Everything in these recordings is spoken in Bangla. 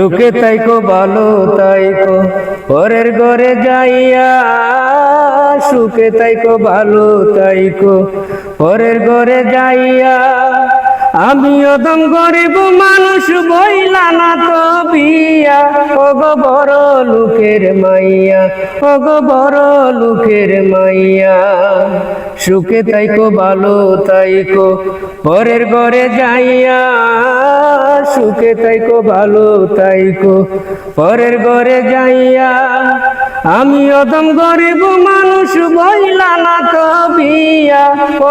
সুখে তাইকো, ভালো তাইকো, পরের ঘরে যাইয়া সুখে তাইকো, ভালো তাইকো, পরের ঘরে যাইয়া আমি অদম গরিব মানুষ বইলা না তো বিয়া। ওগ বড় লোকের মাইয়া, ওগ বড় লোকের মাইয়া। সুখে তাইকো ভালো তাইকো পরের ঘরে যাইয়া। সুখে তাইকো ভালো তাইকো পরের ঘরে যাইয়া। আমি অদম গরিব মানুষ, বইলা না তো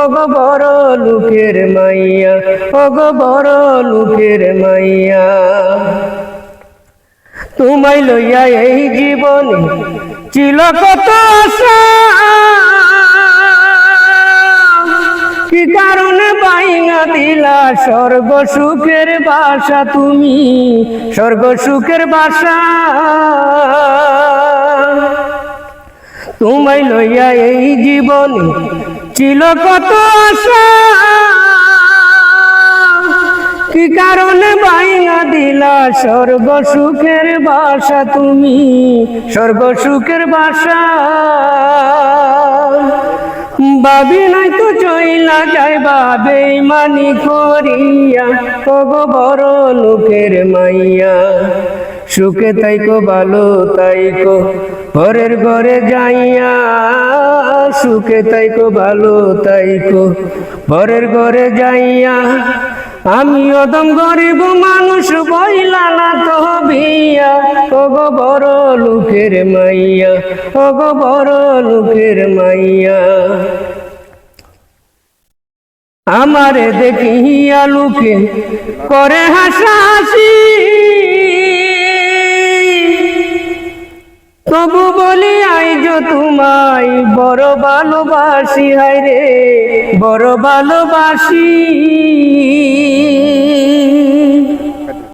ওগ বড় লোকের মাইয়া, ওগ বড় লোকের মাইয়া। তোমায় লইয়া এই জীবনে ছিল কত কি কারণে বাইঙা দিলা? স্বর্গ সুখের বাসা তুমি স্বর্গ সুখের বাসা। তোমায় লইয়া এই জীবনে ছিল কত আশা কি কারণে বাইঙা দিলা? স্বর্গ সুখের বাসা তুমি স্বর্গ সুখের বাসা। বাবি নাই তো চইলা যায় বাবে মানি করিয়া, ওগো বড় লোকের মাইয়া। সুখে তাইকো ভালো তাইকো ঘরের ঘরে যাইয়া। সুখে তাইকো ভালো তাইকো ঘরের ঘরে যাইয়া। আমি অদম গরিব মানুষ, বইলা না তো বিয়া ওগো বড় লোকের মাইয়া, ওগো বড় লোকের মাইয়া। আমারে দেখিয়া লোকে করে হাসাহাসি। তবু বলি আইজ তোমায় বড় ভালোবাসি, হায় রে, বড় ভালোবাসি।